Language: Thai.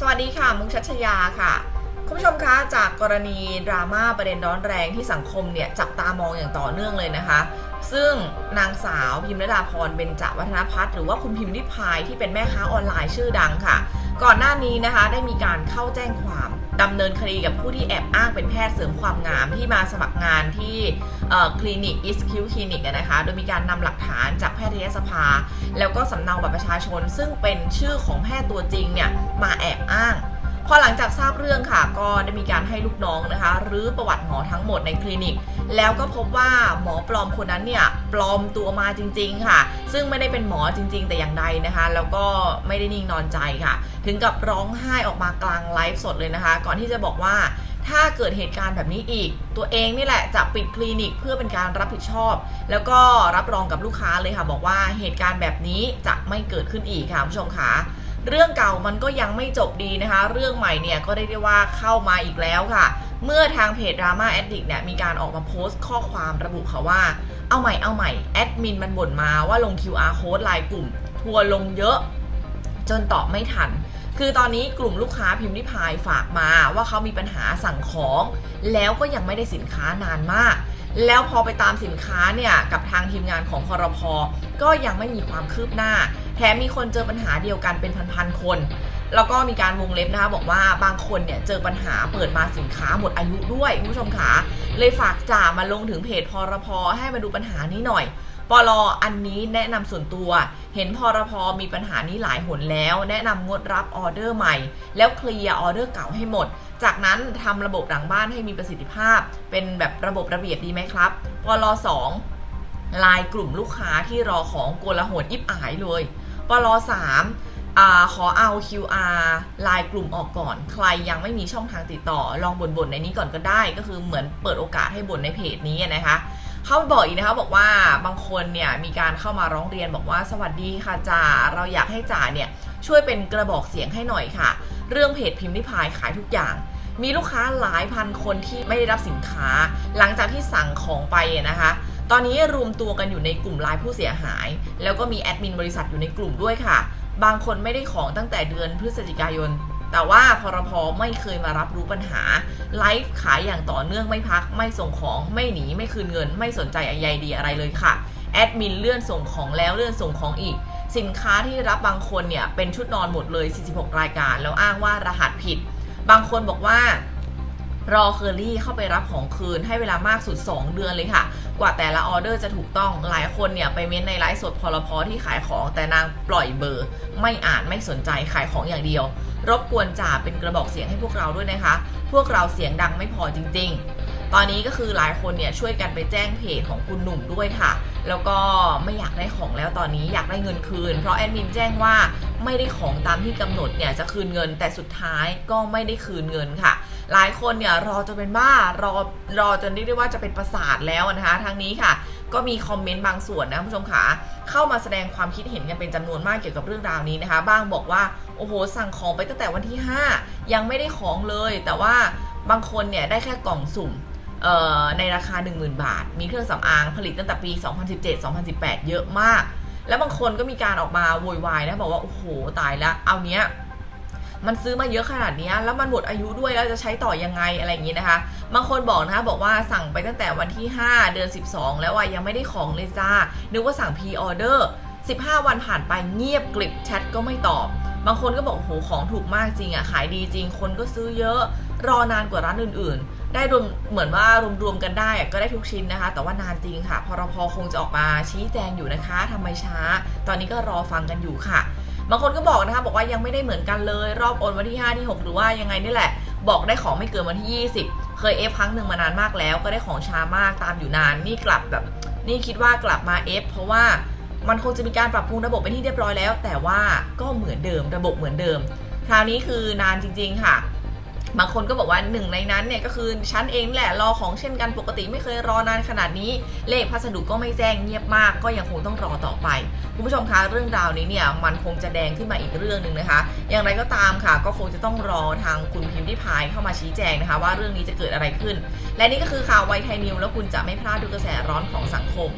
สวัสดีค่ะ มุกชัชยาค่ะ คุณผู้ชมคะจากกรณีดราม่าประเด็นร้อนแรงที่สังคมเนี่ยจับตามองอย่างต่อเนื่องเลยนะคะ ซึ่งนางสาวพิมรดาพรเบญจวัฒนพัฒน์หรือว่าคุณพิมพ์ริพายที่เป็นแม่ค้าออนไลน์ชื่อดังค่ะ ก่อนหน้านี้นะคะได้มีการเข้าแจ้งความ ดำเนินคดีกับผู้ที่แอบอ้างเป็นแพทย์เสริมความงามที่มาสมัครงานที่คลินิกอิสคิวคลินิกนะคะ โดยมีการนำหลักฐานจากแพทยสภา แล้วก็สำเนาบัตรประชาชน ซึ่งเป็นชื่อของแพทย์ตัวจริงเนี่ยมาแอบอ้าง พอหลังจากทราบเรื่องค่ะ ก็ได้มีการให้ลูกน้องนะคะหรือประวัติหมอทั้งหมดในคลินิก แล้วก็พบว่าหมอปลอมคนนั้นเนี่ยปลอมตัวมาจริง ๆ ค่ะ ซึ่งไม่ได้เป็นหมอจริง ๆ แต่อย่างใดนะคะ แล้วก็ไม่ได้นิ่งนอนใจค่ะ ถึงกับร้องไห้ออกมากลางไลฟ์สดเลยนะคะ ก่อนที่จะบอกว่าถ้าเกิดเหตุการณ์แบบนี้อีก ตัวเองนี่แหละจะปิดคลินิกเพื่อเป็นการรับผิดชอบ แล้วก็รับรองกับลูกค้าเลยค่ะ บอกว่าเหตุการณ์แบบนี้จะไม่เกิดขึ้นอีกค่ะคุณผู้ชมคะ เรื่องเก่ามันก็ยังไม่จบดีนะคะ เรื่องใหม่เนี่ยก็ได้เรียกว่าเข้ามาอีกแล้วค่ะ เมื่อทางเพจ Drama Addict เนี่ยมีการออกมาโพสต์ข้อความระบุค่ะว่า เอาใหม่เอาใหม่แอดมินมันบ่นมาว่าลง QR code ไลน์กลุ่ม ทัวลงเยอะ จนตอบไม่ทัน คือตอนนี้กลุ่มลูกค้าพิมพ์ริพายฝากมาว่าเขามีปัญหาสั่งของ แล้วก็ยังไม่ได้สินค้านานมาก แล้วพอไปตามสินค้าเนี่ยกับทางทีมงานของพรพก็ยังไม่มีความคืบหน้า แถมมีคนเจอปัญหาเดียวกันเป็นพันๆคน แล้วก็มีการวงเล็บนะคะบอกว่าบางคนเนี่ยเจอปัญหาเปิดมาสินค้าหมดอายุด้วยคุณผู้ชมคะเลยฝากจ่ามาลงถึงเพจพรพให้มาดูปัญหานี้หน่อย ปลออันนี้แนะนำส่วนตัว เห็นพรพมีปัญหานี้หลายหนแล้ว แนะนำงดรับออเดอร์ใหม่ แล้วเคลียร์ออเดอร์เก่าให้หมด จากนั้นทำระบบหลังบ้านให้มีประสิทธิภาพ เป็นแบบระบบระเบียบดีไหมครับปลสองลายกลุ่มลูกค้าที่รอของโกลาหลยิบอายเลยปลสามอาขอเอา QR ลายกลุ่มออกก่อน ใครยังไม่มีช่องทางติดต่อ ลองบ่นๆในนี้ก่อนก็ได้ ก็คือเหมือนเปิดโอกาสให้บ่นในเพจนี้นะคะ เขาบอกอีกนะคะบอกว่าบางคนเนี่ยมีการเข้ามาร้องเรียนบอกว่าสวัสดีค่ะจ่าเราอยากให้จ่าเนี่ยช่วยเป็นกระบอกเสียงให้หน่อยค่ะ เรื่องเพจพิมพ์ริพายขายทุกอย่าง มีลูกค้าหลายพันคนที่ไม่ได้รับสินค้า หลังจากที่สั่งของไปนะคะ ตอนนี้รวมตัวกันอยู่ในกลุ่มไลน์ผู้เสียหาย แล้วก็มีแอดมินบริษัทอยู่ในกลุ่มด้วยค่ะ บางคนไม่ได้ของตั้งแต่เดือนพฤศจิกายน แต่ว่าพรพไม่เคยมารับรู้ปัญหา ไลฟ์ขายอย่างต่อเนื่องไม่พัก ไม่ส่งของไม่หนี ไม่คืนเงิน ไม่สนใจใยดีอะไรเลยค่ะ แอดมินเลื่อนส่งของแล้วเลื่อนส่งของอีก สินค้าที่รับบางคนเนี่ยเป็นชุดนอนหมดเลย 46 รายการ แล้วอ้างว่ารหัสผิด บางคนบอกว่า รอเคอรี่เข้าไปรับของคืนให้เวลามากสุด 2 เดือนเลยค่ะ กว่าแต่ละออเดอร์จะถูกต้องหลายคนเนี่ยไปเม้นในไลฟ์สดพลพที่ขายของแต่นางปล่อยเบอร์ ไม่อ่านไม่สนใจขายของอย่างเดียว รบกวนจ่าเป็นกระบอกเสียงให้พวกเราด้วยนะคะ พวกเราเสียงดังไม่พอจริง ๆ ตอนนี้ก็คือหลายคนเนี่ยช่วยกันไปแจ้งเพจของคุณหนุ่มด้วยค่ะ แล้วก็ไม่อยากได้ของแล้วตอนนี้อยากได้เงินคืน เพราะแอดมินแจ้งว่าไม่ได้ของตามที่กำหนดเนี่ยจะคืนเงิน แต่สุดท้ายก็ไม่ได้คืนเงินค่ะ หลายคนเนี่ยรอจนเป็นบ้ารอรอจนเรียกได้ว่าจะเป็นประสาทแล้วนะคะทางนี้ค่ะ ก็มีคอมเมนต์บางส่วนนะคุณผู้ชมขาเข้ามาแสดงความคิดเห็นกันเป็นจำนวนมากเกี่ยวกับเรื่องราวนี้นะคะ บ้างบอกว่าโอ้โหสั่งของไปตั้งแต่วันที่ 5 ยังไม่ได้ของเลย แต่ว่าบางคนเนี่ยได้แค่กล่องสุ่ม ในราคา 10,000 บาท มีเครื่องสำอางผลิตตั้งแต่ปี 2017-2018 เยอะมาก แล้วบางคนก็มีการออกมาโวยวายนะ บอกว่า โอ้โห ตายแล้ว เอาเนี้ย มันซื้อมาเยอะขนาดนี้แล้วมันหมดอายุด้วย แล้วจะใช้ต่อยังไงอะไรอย่างนี้นะคะ บางคนบอกนะคะบอกว่าสั่งไปตั้งแต่วันที่ 5 เดือน 12 แล้วว่ายังไม่ได้ของเลยจ้า นึกว่าสั่งพรีออเดอร์ 15 วันผ่านไปเงียบกลิบแชทก็ไม่ตอบบางคนก็บอกโอ้โหของถูกมากจริงอะขายดีจริง คนก็ซื้อเยอะ รอนานกว่าร้านอื่นๆ ได้รวมเหมือนว่ารวมๆกันได้ก็ได้ทุกชิ้นนะคะ แต่ว่านานจริงค่ะพรพคงจะออกมาชี้แจงอยู่นะคะทำไมช้า ตอนนี้ก็รอฟังกันอยู่ค่ะบางคนก็บอกนะคะ บอกว่ายังไม่ได้เหมือนกันเลย รอบโอนวันที่ 5 ที่ 6 หรือว่ายังไงนี่แหละ บอกได้ของไม่เกินวันที่ 20 เคยเอฟครั้งหนึ่งมานานมากแล้ว ก็ได้ของช้ามากตามอยู่นาน นี่กลับแบบ นี่คิดว่ากลับมาเอฟเพราะว่ามันคงจะมีการปรับปรุงระบบเป็นที่เรียบร้อยแล้ว แต่ว่าก็เหมือนเดิมระบบเหมือนเดิม คราวนี้คือนานจริง ๆ ค่ะ บางคนก็บอกว่าหนึ่งในนั้นเนี่ยก็คือฉันเองแหละรอของเช่นกันปกติไม่เคยรอนานขนาดนี้ เลขพัสดุก็ไม่แจ้งเงียบมาก ก็ยังคงต้องรอต่อไป คุณผู้ชมคะเรื่องราวนี้เนี่ยมันคงจะแดงขึ้นมาอีกเรื่องหนึ่งนะคะ อย่างไรก็ตามค่ะ ก็คงจะต้องรอทางคุณพิมพ์ริพายเข้ามาชี้แจงนะคะ ว่าเรื่องนี้จะเกิดอะไรขึ้น และนี่ก็คือข่าวไวไทยนิวแล้วคุณจะไม่พลาดดูกระแสร้อนของสังคม